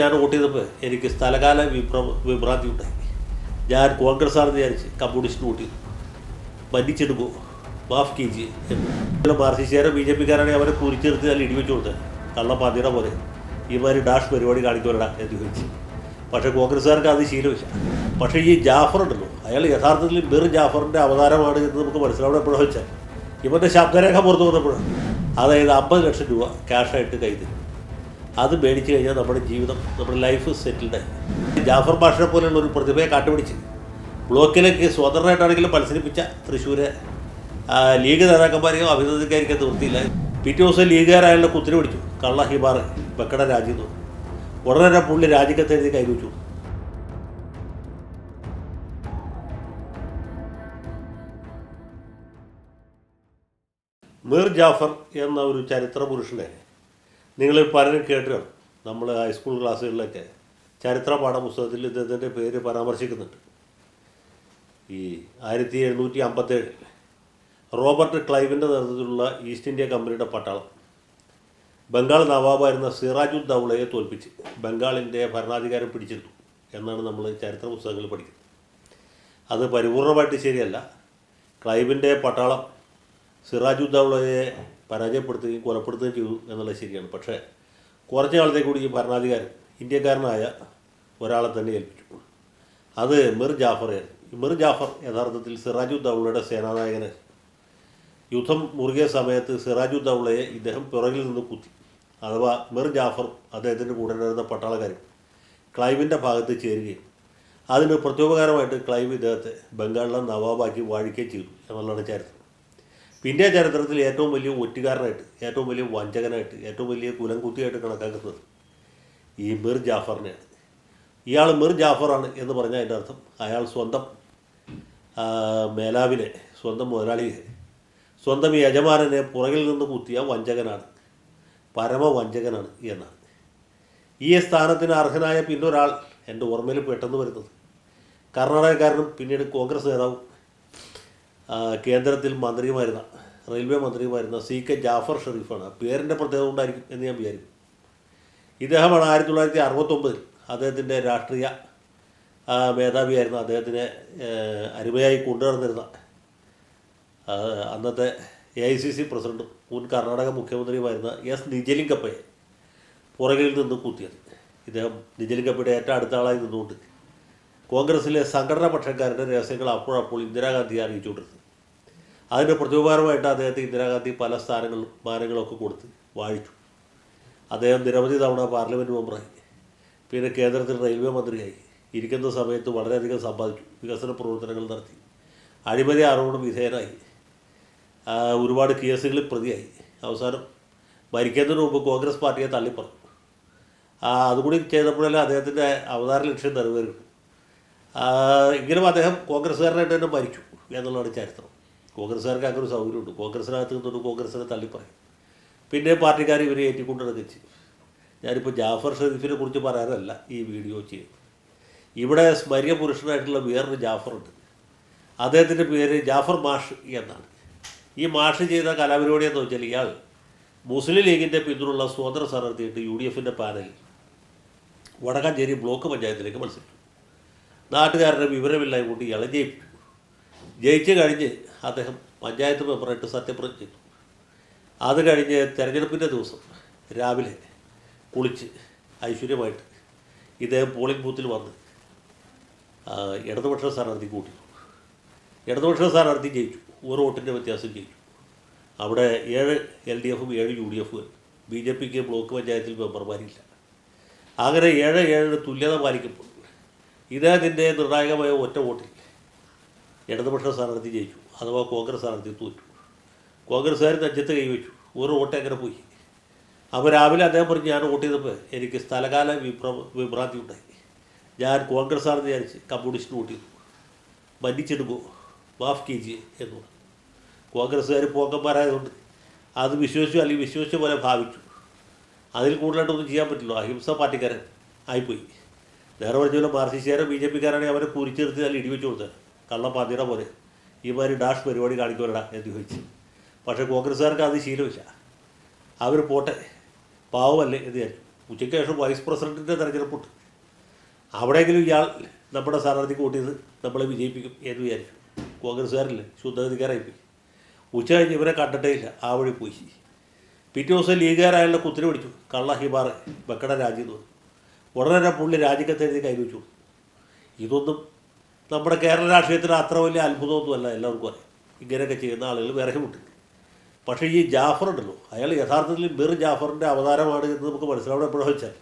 ഞാൻ വോട്ട് ചെയ്തപ്പോൾ എനിക്ക് സ്ഥലകാല വിഭ്ര വിഭ്രാന്തി ഉണ്ടായി. ഞാൻ കോൺഗ്രസ് ആണെന്ന് വിചാരിച്ച് കമ്മ്യൂണിസ്റ്റ് വോട്ട് ചെയ്തു. മന്നിച്ചെടുക്കൂ മാഫ് കീജി എന്ന്. മാർസിസ്റ്റുകാരോ ബി ജെ പിക്കാരാണെങ്കിൽ അവരെ കുറിച്ചെടുത്ത് അതിൽ ഇടിവെച്ച് കൊടുത്തത് കള്ള പന്നിയുടെ പോലെ ഇമാര് ഡാഷ് പരിപാടി കാണിക്കുവരടാ എന്ന് ചോദിച്ചു. പക്ഷേ കോൺഗ്രസ്സുകാർക്ക് അത് ശീലമില്ല. പക്ഷേ ഈ ജാഫർ ഉണ്ടല്ലോ അയാൾ യഥാർത്ഥത്തിൽ വെറും ജാഫറിന്റെ അവതാരമാണ് എന്ന് നമുക്ക് മനസ്സിലാവണം എപ്പോഴും വെച്ചാൽ. ഇവന്റെ ശബ്ദരേഖ പുറത്തു വന്നപ്പോഴാണ്. അതായത് അമ്പത് ലക്ഷം രൂപ ക്യാഷായിട്ട് കൈ തരും. അത് മേടിച്ചു കഴിഞ്ഞാൽ നമ്മുടെ ജീവിതം നമ്മുടെ ലൈഫ് സെറ്റിൽഡായി ജാഫർ ഭാഷയെ പോലെയുള്ള ഒരു പ്രതിഭയെ കാട്ടുപിടിച്ച് ബ്ലോക്കിലേക്ക് സ്വതന്ത്രമായിട്ടാണെങ്കിലും മത്സരിപ്പിച്ച തൃശ്ശൂരെ ലീഗ് നേതാക്കന്മാരെയോ അഭിനന്ദിക്കാതിരിക്കാൻ നിവൃത്തിയില്ല. പിറ്റേ ദിവസം ലീഗുകാരായുള്ള കുത്തിരി പിടിച്ചു. കള്ള ഹിബാർ വെക്കട രാജ്യം ഉടനെ പുള്ളി രാജിക്കത്ത് എഴുതി കൈവച്ചു മീർ ജാഫർ എന്ന ഒരു ചരിത്ര പുരുഷനെ നിങ്ങൾ പലരും കേട്ടിട്ടുണ്ട്. നമ്മൾ ഹൈസ്കൂൾ ക്ലാസ്സുകളിലൊക്കെ ചരിത്ര പാഠപുസ്തകത്തിൽ ഇദ്ദേഹത്തിന്റെ പേര് പരാമർശിക്കുന്നുണ്ട്. ഈ ആയിരത്തി എഴുന്നൂറ്റി അമ്പത്തേഴിൽ റോബർട്ട് ക്ലൈവിന്റെ നേതൃത്വത്തിലുള്ള ഈസ്റ്റ് ഇന്ത്യ കമ്പനിയുടെ പട്ടാളം. ബംഗാൾ നവാബായിരുന്ന സിറാജുദ് ദൗളയെ തോൽപ്പിച്ച് ബംഗാളിന്റെ ഭരണാധികാരം പിടിച്ചെടുത്തു എന്നാണ് നമ്മൾ ചരിത്ര പുസ്തകങ്ങളിൽ പഠിക്കുന്നത്. അത് പരിപൂർണമായിട്ട് ശരിയല്ല. ക്ലൈവിന്റെ പട്ടാളം സിറാജുദ്ദൗളയെ പരാജയപ്പെടുത്തുകയും കൊലപ്പെടുത്തുകയും ചെയ്തു എന്നുള്ളത് ശരിയാണ്. പക്ഷേ കുറച്ച് നാളത്തേക്ക് കൂടി ഈ ഭരണാധികാരൻ ഇന്ത്യക്കാരനായ ഒരാളെ തന്നെ ഏൽപ്പിച്ചു അത് മിർ ജാഫറായിരുന്നു മിർ ജാഫർ യഥാർത്ഥത്തിൽ സിറാജുദ്ദൗളയുടെ സേനാനായകന് യുദ്ധം മുറുകിയ സമയത്ത് സിറാജു ദൗളയെ ഇദ്ദേഹം പിറകിൽ നിന്ന് കുത്തി. അഥവാ മിർ ജാഫർ അദ്ദേഹത്തിന്റെ കൂടെ ഉണ്ടായിരുന്ന പട്ടാളക്കാരും ക്ലൈവിന്റെ ഭാഗത്ത് ചേരുകയും അതിന് പ്രത്യോപകാരമായിട്ട് ക്ലൈവ് ഇദ്ദേഹത്തെ ബംഗാളിലെ നവാബാക്കി വാഴിക്കുകയും ചെയ്തു എന്നുള്ളതാണ് ചരിത്രം. പിന്നെ ചരിത്രത്തിൽ ഏറ്റവും വലിയ ഒറ്റുകാരനായിട്ട് ഏറ്റവും വലിയ വഞ്ചകനായിട്ട് ഏറ്റവും വലിയ കുലംകുത്തിയായിട്ട് കണക്കാക്കുന്നത് ഈ മിർ ജാഫറിനെയാണ്. ഇയാൾ മിർ ജാഫറാണ് എന്ന് പറഞ്ഞാൽ അതിന്റെ അർത്ഥം. അയാൾ സ്വന്തം മേലാവിനെ സ്വന്തം മുതലാളിയെ സ്വന്തം യജമാനനെ പുറകിൽ നിന്ന് കുത്തിയ വഞ്ചകനാണ് പരമവഞ്ചകനാണ് എന്നാണ്. ഈ സ്ഥാനത്തിന് അർഹനായ പിന്നൊരാൾ എന്റെ ഓർമ്മയിൽ പെട്ടെന്ന് വരുന്നത്. കർണാടകക്കാരനും പിന്നീട് കോൺഗ്രസ് നേതാവും കേന്ദ്രത്തിൽ മന്ത്രിയുമായിരുന്ന റെയിൽവേ മന്ത്രിയുമായിരുന്ന സി കെ ജാഫർ ഷെറീഫാണ് പേരിന്റെ പ്രത്യേകത കൊണ്ടായിരിക്കും എന്ന് ഞാൻ വിചാരിക്കും. ഇദ്ദേഹമാണ് ആയിരത്തി തൊള്ളായിരത്തി അറുപത്തൊമ്പതിൽ അദ്ദേഹത്തിന്റെ രാഷ്ട്രീയ മേധാവിയായിരുന്ന അദ്ദേഹത്തിനെ അരുമയായി കൊണ്ടുനടന്നിരുന്ന അന്നത്തെ എ ഐ സി സി പ്രസിഡന്റും മുൻ കർണാടക മുഖ്യമന്ത്രിയുമായിരുന്ന എസ് നിജലിംഗപ്പയെ പുറകിൽ നിന്ന് കുത്തിയത്. ഇദ്ദേഹം നിജലിംഗപ്പയുടെ ഏറ്റവും അടുത്ത ആളായി നിന്നുകൊണ്ട് കോൺഗ്രസിലെ സംഘടനാ പക്ഷക്കാരുടെ രഹസ്യങ്ങൾ അപ്പോഴപ്പോൾ ഇന്ദിരാഗാന്ധിയെ അറിയിച്ചുകൊണ്ടിരുന്നു അതിന്റെ പ്രത്യുപകാരമായിട്ട് അദ്ദേഹത്തെ ഇന്ദിരാഗാന്ധി പല സ്ഥാനങ്ങളും മാനങ്ങളൊക്കെ കൊടുത്ത് വാഴിച്ചു. അദ്ദേഹം നിരവധി തവണ പാർലമെന്റ് മെമ്പറായി. പിന്നെ കേന്ദ്രത്തിൽ റെയിൽവേ മന്ത്രിയായി. ഇരിക്കുന്ന സമയത്ത് വളരെയധികം സമ്പാദിച്ചു. വികസന പ്രവർത്തനങ്ങൾ നടത്തി. അഴിമതി ആരോപണം വിധേയനായി. ഒരുപാട് കേസുകളിൽ പ്രതിയായി. അവസാനം മരിക്കുന്നതിന് മുമ്പ് കോൺഗ്രസ് പാർട്ടിയെ തള്ളിപ്പറഞ്ഞു. അതുകൂടി ചെയ്തപ്പോഴല്ലേ അദ്ദേഹത്തിന്റെ അവതാര ലക്ഷ്യം നിറവേറും എങ്കിലും അദ്ദേഹം കോൺഗ്രസ്സുകാരനായിട്ട് തന്നെ മരിച്ചു എന്നുള്ളതാണ് ചരിത്രം. കോൺഗ്രസ്സുകാർക്ക് അങ്ങനെ ഒരു സൗകര്യമുണ്ട്. കോൺഗ്രസ്സിനകത്ത് നിന്നുകൊണ്ട് കോൺഗ്രസ്സിനെ തള്ളിപ്പറയും. പിന്നെ പാർട്ടിക്കാർ ഇവരെ ഏറ്റിക്കൊണ്ടിടക്കുകയും ചെയ്യും. ഞാനിപ്പോൾ ജാഫർ ഷെരീഫിനെ കുറിച്ച് പറയാനല്ല ഈ വീഡിയോ ചെയ്യുന്നത്. ഇവിടെ സ്മരിയ പുരുഷനായിട്ടുള്ള വേറൊരു ജാഫറുണ്ട്. അദ്ദേഹത്തിന്റെ പേര് ജാഫർ മാഷ് എന്നാണ്. ഈ മാഷ് ചെയ്ത കലാപരിപാടി എന്ന് വെച്ചാൽ ഇയാൾ മുസ്ലിം ലീഗിന്റെ പിന്തുണയുള്ള സ്വതന്ത്ര സ്ഥാനാർത്ഥിയായിട്ട് യു ഡി എഫിന്റെ പാനലിൽ വടക്കാഞ്ചേരി ബ്ലോക്ക് പഞ്ചായത്തിലേക്ക് മത്സരിച്ചു നാട്ടുകാരുടെ വിവരമില്ലായ്മ കൊണ്ട് ഇയാളെ ജയിച്ചു കഴിഞ്ഞ് അദ്ദേഹം പഞ്ചായത്ത് മെമ്പറായിട്ട് സത്യപ്രതിജ്ഞ ചെയ്തു. അത് കഴിഞ്ഞ് തെരഞ്ഞെടുപ്പിന്റെ ദിവസം രാവിലെ കുളിച്ച് ഐശ്വര്യമായിട്ട് ഇദ്ദേഹം പോളിംഗ് ബൂത്തിൽ വന്ന് ഇടതുപക്ഷ സ്ഥാനാർത്ഥി കൂട്ടി. ഇടതുപക്ഷ സ്ഥാനാർത്ഥി ജയിച്ചു. ഒരു വോട്ടിന്റെ വ്യത്യാസം ജയിച്ചു. അവിടെ ഏഴ് എൽ ഡി എഫും ഏഴ് യു ഡി എഫും ബി ജെ പിക്ക് ബ്ലോക്ക് പഞ്ചായത്തിൽ മെമ്പർമാരില്ല അങ്ങനെ ഏഴ് ഏഴിന് തുല്യത പാലിക്കുമ്പോൾ ഇദ്ദേഹത്തിന്റെ നിർണായകമായ ഒറ്റ വോട്ടിൽ ഇടതുപക്ഷ സ്ഥാനാർത്ഥി ജയിച്ചു അഥവാ കോൺഗ്രസ് സ്ഥാനാർത്ഥി തോറ്റു. കോൺഗ്രസ്സുകാർ തജ്ജത്ത് കൈവച്ചു ഒരു വോട്ട് എങ്ങനെ പോയി? അപ്പോൾ രാവിലെ അദ്ദേഹം പറഞ്ഞ് ഞാൻ വോട്ട് ചെയ്തപ്പോൾ എനിക്ക് സ്ഥലകാല വിഭ്ര വിഭ്രാന്തി ഉണ്ടായി. ഞാൻ കോൺഗ്രസ് ആണെന്ന് വിചാരിച്ച് കമ്മ്യൂണിസ്റ്റിന് വോട്ട് ചെയ്തു. മന്നിച്ചെടുക്കുമോ മാഫ് കെ ജി എന്ന് പറഞ്ഞു. കോൺഗ്രസ്സുകാർ പോക്കന്മാരായതുകൊണ്ട് അത് വിശ്വസിച്ചു അല്ലെങ്കിൽ വിശ്വസിച്ച പോലെ ഭാവിച്ചു. അതിൽ കൂടുതലായിട്ടൊന്നും ചെയ്യാൻ പറ്റില്ല. അഹിംസ പാർട്ടിക്കാരൻ ആയിപ്പോയി. നേരെ പറഞ്ഞ മാർസിസ്റ്റുകാരോ ബി ജെ പിക്കാരാണെങ്കിൽ അവരെ കുരിച്ചെടുത്ത് അതിൽ ഇടിവെച്ച് കൊടുത്തത് കള്ള പാതിര പോലെ. ഈ മാതിരി ഡാഷ് പരിപാടി കാണിക്കുവരടാ എന്ന് ചോദിച്ചു. പക്ഷേ കോൺഗ്രസ്സുകാർക്ക് അത് ശീലമില്ല. അവർ പോട്ടെ. പാവമല്ലേ എന്ന് ഞാൻ ഉച്ചയ്ക്ക് ശേഷം വൈസ് പ്രസിഡന്റിന്റെ തെരഞ്ഞെടുപ്പുണ്ട്. അവിടെയെങ്കിലും ഇയാൾ നമ്മുടെ സ്ഥാനാർത്ഥിക്ക് വോട്ട് ചെയ്ത് നമ്മളെ വിജയിപ്പിക്കും എന്ന് വിചാരിച്ചു. കോൺഗ്രസ്സുകാരില്ല? ശുദ്ധഗതിക്കാരായി ഉച്ച കഴിഞ്ഞ് ഇവരെ കണ്ടിട്ടേ ഇല്ല. ആ വഴി പോയി. പിറ്റേ ദിവസം ലീഗുകാരായാലും കുത്തിരി പിടിച്ചു. കള്ള ഹിബാർ എന്ന് പറഞ്ഞു. ഉടനെ പുള്ളി രാജിക്കത്ത് എഴുതി കൈവച്ചു ഇതൊന്നും നമ്മുടെ കേരള രാഷ്ട്രീയത്തിന് അത്ര വലിയ അത്ഭുതമൊന്നുമല്ല എല്ലാവർക്കും അറിയാം. ഇങ്ങനെയൊക്കെ ചെയ്യുന്ന ആളുകൾ വിറകുമുണ്ട് പക്ഷേ ഈ ജാഫർ ഉണ്ടല്ലോ അയാൾ യഥാർത്ഥത്തിൽ മിർ ജാഫറിന്റെ അവതാരമാണ് എന്ന് നമുക്ക് മനസ്സിലാവണം എപ്പോഴാണ് വെച്ചാൽ.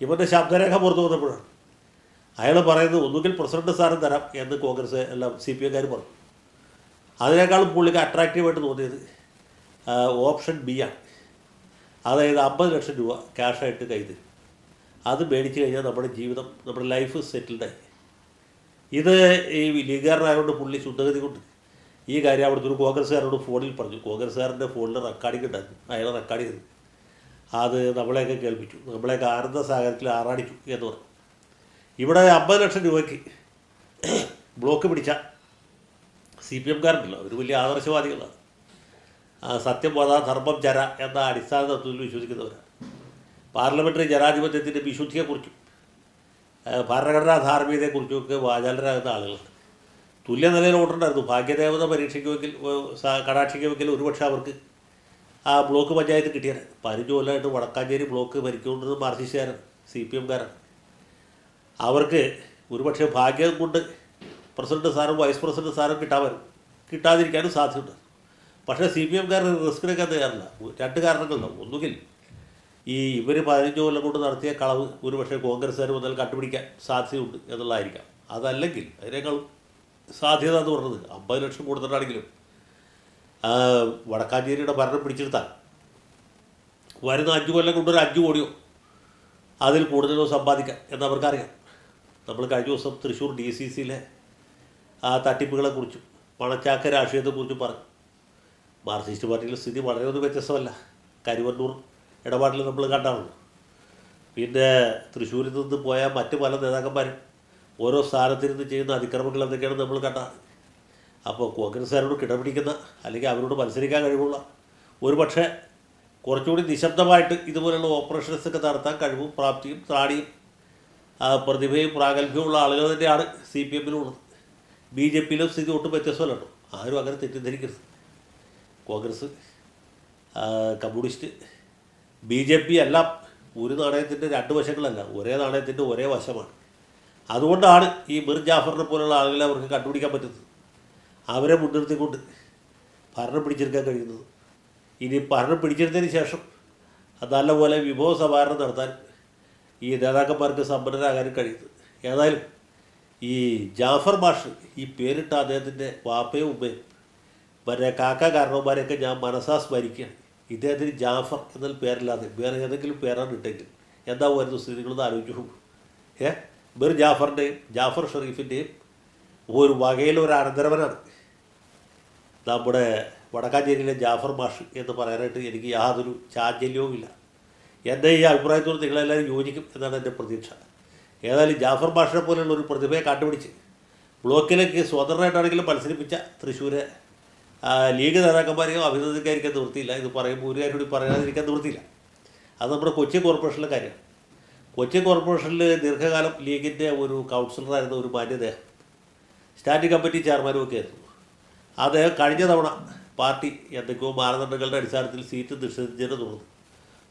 ഇവന്റെ ശബ്ദരേഖ പുറത്തു വന്നപ്പോഴാണ്. അയാൾ പറയുന്നത് ഒന്നുകിൽ പ്രസിഡന്റ് സ്ഥാനം തരാം എന്ന് കോൺഗ്രസ് എല്ലാം സി പി എംകാർ പറഞ്ഞു. അതിനേക്കാളും പുള്ളിക്ക് അട്രാക്റ്റീവായിട്ട് തോന്നിയത് ഓപ്ഷൻ ബി ആണ്. അതായത് അമ്പത് ലക്ഷം രൂപ ക്യാഷായിട്ട് കൈ തരും. അത് മേടിച്ചു കഴിഞ്ഞാൽ നമ്മുടെ ജീവിതം നമ്മുടെ ലൈഫ് സെറ്റിൽഡായി ഇത് ഈ ലീഗുകാരനായതുകൊണ്ട് പുള്ളി ശുദ്ധഗതി കൊണ്ട് ഈ കാര്യം അവിടുത്തെ ഒരു കോൺഗ്രസ്സുകാരോട് ഫോണിൽ പറഞ്ഞു. കോൺഗ്രസ്സുകാരന്റെ ഫോണിൽ റെക്കോർഡിംഗ് ഉണ്ടായിരുന്നു അയാൾ റെക്കോർഡ് ചെയ്തു. അത് നമ്മളെയൊക്കെ കേൾപ്പിച്ചു. നമ്മളെയൊക്കെ ആനന്ദ സാഗരത്തിൽ ആറാടിച്ചു എന്ന് പറഞ്ഞു. ഇവിടെ അമ്പത് ലക്ഷം രൂപയ്ക്ക് ബ്ലോക്ക് പിടിച്ച സി പി എംകാരുണ്ടല്ലോ. അവർ വലിയ ആദർശവാദികളാണ്. സത്യം വധ ധർമ്മം ചര എന്ന അടിസ്ഥാന തത്വത്തിൽ വിശ്വസിക്കുന്നവരാണ്. പാർലമെന്ററി ജനാധിപത്യത്തിന്റെ വിശുദ്ധിയെക്കുറിച്ചും ഭരണഘടനാ ഭരണഘടനാ ധാർമ്മികതയെക്കുറിച്ചുമൊക്കെ വാചാലരാകുന്ന ആളുകളുണ്ട്. തുല്യ നിലയിൽ വോട്ടുണ്ടായിരുന്നു. ഭാഗ്യദേവത സ- കടാക്ഷിക്കുമെങ്കിൽ ഒരുപക്ഷെ അവർക്ക് ആ ബ്ലോക്ക് പഞ്ചായത്ത് കിട്ടിയത് പതിനഞ്ച് കൊല്ലമായിട്ട് വടക്കാഞ്ചേരി ബ്ലോക്ക് ഭരിച്ചുകൊണ്ടിരുന്നത് മാർസിസ്റ്റുകാരാണ് സി പി എംകാരാണ്. അവർക്ക് ഒരുപക്ഷെ ഭാഗ്യം കൊണ്ട് പ്രസിഡന്റ് സ്ഥാനം വൈസ് പ്രസിഡന്റ് സ്ഥാനം കിട്ടാൻ കിട്ടാതിരിക്കാനും സാധ്യതയുണ്ട്. പക്ഷേ സി പി എംകാർ റിസ്ക് എടുക്കാൻ തയ്യാറില്ല. രണ്ട് കാരണങ്ങളുണ്ടാവും. ഒന്നുകിൽ ഈ ഇവർ പതിനഞ്ച് കൊല്ലം കൊണ്ട് നടത്തിയ കളവ് ഒരുപക്ഷെ കോൺഗ്രസ്സുകാർ മുതൽ കണ്ടുപിടിക്കാൻ സാധ്യതയുണ്ട് എന്നുള്ളതായിരിക്കാം. അതല്ലെങ്കിൽ അതിനേക്കാൾ സാധ്യത എന്ന് പറഞ്ഞത് അമ്പത് ലക്ഷം കൊടുത്തിട്ടാണെങ്കിലും വടക്കാഞ്ചേരിയുടെ ഭരണം പിടിച്ചെടുത്താൽ വരുന്ന അഞ്ച് കൊല്ലം കൊണ്ടൊരു അഞ്ച് കോടിയോ അതിൽ കൂടുതലോ സമ്പാദിക്കാം എന്നവർക്കറിയാം. നമ്മൾ കഴിഞ്ഞ ദിവസം തൃശ്ശൂർ ഡി സി സിയിലെ ആ തട്ടിപ്പുകളെക്കുറിച്ചും പണച്ചാക്ക രാഷ്ട്രീയത്തെക്കുറിച്ചും പറഞ്ഞു. മാർക്സിസ്റ്റ് പാർട്ടിയിലെ സ്ഥിതി വളരെ ഒന്നും വ്യത്യസ്തമല്ല. കരുവന്നൂർ ഇടപാടിൽ നമ്മൾ കണ്ടാണല്ലോ. പിന്നെ തൃശ്ശൂരിൽ നിന്ന് പോയ മറ്റ് പല നേതാക്കന്മാരും ഓരോ സ്ഥാനത്തിരുന്ന് ചെയ്യുന്ന അതിക്രമങ്ങൾ എന്തൊക്കെയാണ് നമ്മൾ കണ്ടത് അപ്പോൾ കോൺഗ്രസ്സുകാരോട് കിടപിടിക്കുന്ന അല്ലെങ്കിൽ അവരോട് മത്സരിക്കാൻ കഴിവുള്ള ഒരു പക്ഷേ കുറച്ചുകൂടി നിശബ്ദമായിട്ട് ഇതുപോലെയുള്ള ഓപ്പറേഷൻസ് ഒക്കെ നടത്താൻ കഴിവും പ്രാപ്തിയും ത്രാണിയും പ്രതിഭയും പ്രാഗൽഭ്യമുള്ള ആളുകൾ തന്നെയാണ് സി പി എമ്മിലുള്ളത്. ബി ജെ പിയിലും സ്ഥിതി ഒട്ടും വ്യത്യസ്തമല്ലോ ആരും അങ്ങനെ തെറ്റിദ്ധരിക്കരുത്. Congress communist B J P അല്ല ഒരു നാണയത്തിന്റെ രണ്ട് വശങ്ങളല്ല ഒരേ നാണയത്തിന്റെ ഒരേ വശമാണ്. അതുകൊണ്ടാണ് ഈ മിർ ജാഫറിനെ പോലുള്ള ആളുകളെ അവർക്ക് കണ്ടുപിടിക്കാൻ പറ്റുന്നത്. അവരെ മുൻനിർത്തിക്കൊണ്ട് ഭരണം പിടിച്ചെടുക്കാൻ കഴിയുന്നത്. ഇനി ഭരണം പിടിച്ചെടുത്തതിന് ശേഷം നല്ലപോലെ വിഭവ സമാഹരണം നടത്താൻ ഈ നേതാക്കന്മാർക്ക് സമ്പന്നരാകാനും കഴിയുന്നത്. ഏതായാലും ഈ ജാഫർ മാഷ് ഈ പേരിട്ട അദ്ദേഹത്തിന്റെ വാപ്പയും ഉമ്മയും മറ്റേ കാക്ക കാരണവന്മാരെയൊക്കെ ഞാൻ മനസ്സാ സ്മരിക്കുകയാണ് ഇദ്ദേഹത്തിന് ജാഫർ എന്നൊരു പേരില്ലാതെ വേറെ ഏതെങ്കിലും പേരാണ് ഇട്ടെങ്കിൽ എന്താ വരുന്നു നിങ്ങളൊന്ന് ആലോചിച്ചു ഏ? മിർ ജാഫറിന്റെയും ജാഫർ ഷെറീഫിന്റെയും ഒരു വകയിൽ ഒരു അനന്തരവനാണ്. നമ്മുടെ വടക്കാഞ്ചേരിയിലെ ജാഫർ മാഷ് എന്ന് പറയാനായിട്ട് എനിക്ക് യാതൊരു ചാഞ്ചല്യവും ഇല്ല. എന്റെ ഈ അഭിപ്രായത്തോട് നിങ്ങളെല്ലാവരും യോജിക്കും എന്നാണ് എന്റെ പ്രതീക്ഷ. ഏതായാലും ജാഫർ മാഷിനെ പോലെയുള്ള ഒരു പ്രതിഭയെ കണ്ടുപിടിച്ച് ബ്ലോക്കിലേക്ക് സ്വതന്ത്രമായിട്ടാണെങ്കിലും മത്സരിപ്പിച്ച തൃശ്ശൂരെ ലീഗ് നേതാക്കന്മാരെയോ അഭിനന്ദിക്കാതിരിക്കാൻ നിവൃത്തിയില്ല. ഇത് പറയുമ്പോൾ ഒരു കാര്യം കൂടി പറയാതിരിക്കാൻ നിവൃത്തിയില്ല. അത് നമ്മുടെ കൊച്ചി കോർപ്പറേഷനിലെ കാര്യമാണ്. കൊച്ചി കോർപ്പറേഷനിൽ ദീർഘകാലം ലീഗിന്റെ ഒരു കൗൺസിലറായിരുന്ന ഒരു മാന്യദേഹം സ്റ്റാൻഡിംഗ് കമ്മിറ്റി ചെയർമാനും ഒക്കെ ആയിരുന്നു. അദ്ദേഹം കഴിഞ്ഞ തവണ പാർട്ടി എന്തൊക്കെയോ മാനദണ്ഡങ്ങളുടെ അടിസ്ഥാനത്തിൽ സീറ്റ് നിഷേധിച്ചതിനെ തുടർന്ന്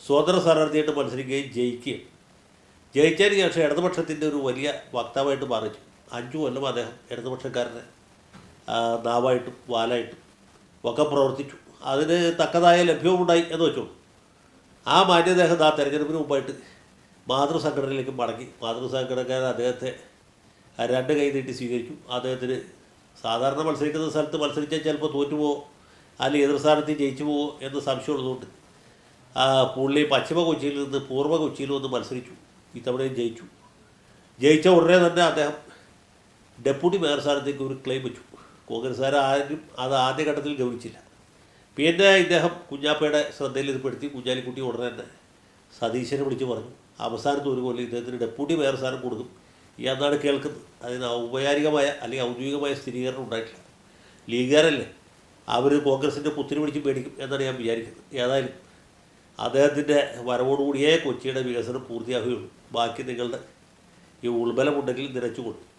സ്വതന്ത്ര സ്ഥാനാർത്ഥിയായിട്ട് മത്സരിക്കുകയും ജയിക്കുകയും. ജയിച്ചതിന് ശേഷം ഇടതുപക്ഷത്തിന്റെ ഒരു വലിയ വക്താവായിട്ട് മാറിച്ചു. അഞ്ചു കൊല്ലം അദ്ദേഹം ഇടതുപക്ഷക്കാരനെ നാവായിട്ടും വാലായിട്ടും ഒക്കെ പ്രവർത്തിച്ചു. അതിന് തക്കതായ ലഭ്യവുമുണ്ടായി എന്ന് വെച്ചോ. ആ മാന്യദേഹം ആ തെരഞ്ഞെടുപ്പിന് മുമ്പായിട്ട് മാതൃസംഘടനയിലേക്ക് മടങ്ങി. മാതൃസംഘടനക്കാരൻ അദ്ദേഹത്തെ രണ്ട് കൈ നീട്ടി സ്വീകരിച്ചു. അദ്ദേഹത്തിന് സാധാരണ മത്സരിക്കുന്ന സ്ഥലത്ത് മത്സരിച്ചാൽ ചിലപ്പോൾ തോറ്റുപോവോ? അല്ലെങ്കിൽ എതിർ സ്ഥാനത്ത് ജയിച്ചു പോവോ എന്ന് സംശയമുള്ളതുകൊണ്ട് പുള്ളി പശ്ചിമ കൊച്ചിയിൽ നിന്ന് പൂർവ കൊച്ചിയിൽ വന്ന് മത്സരിച്ചു. ഇത്തവണയും ജയിച്ചു. ജയിച്ച ഉടനെ തന്നെ അദ്ദേഹം ഡെപ്യൂട്ടി മേയർ സ്ഥാനത്തേക്ക് ഒരു ക്ലെയിം വെച്ചു. കോൺഗ്രസ്സുകാർ ആരും അത് ആദ്യഘട്ടത്തിൽ ഗൗനിച്ചില്ല. പിന്നെ ഇദ്ദേഹം കുഞ്ഞാപ്പയുടെ ശ്രദ്ധയിൽ ഇത് കുഞ്ഞാലിക്കുട്ടി ഉടനെ തന്നെ സതീശനെ വിളിച്ച് പറഞ്ഞു. അവസാനത്ത് ഒരു കൊല്ലം ഇദ്ദേഹത്തിന് ഡെപ്യൂട്ടി മേയർ സ്ഥാനം കൊടുക്കും. ഈ എന്നാണ് കേൾക്കുന്നത്. അതിന് ഔപചാരികമായ അല്ലെങ്കിൽ ഔദ്യോഗികമായ സ്ഥിരീകരണം ഉണ്ടായിട്ടില്ല. ലീഗുകാരല്ലേ? അവർ കോൺഗ്രസിന്റെ പുത്തിരി പിടിച്ച് പേടിക്കും എന്നാണ് ഞാൻ വിചാരിക്കുന്നത്. ഏതായാലും അദ്ദേഹത്തിന്റെ വരവോടുകൂടിയേ കൊച്ചിയുടെ വികസനം പൂർത്തിയാകുകയുള്ളൂ ബാക്കി നിങ്ങളുടെ ഈ ഉൾബലമുണ്ടെങ്കിൽ നിരച്ചു കൊടുക്കും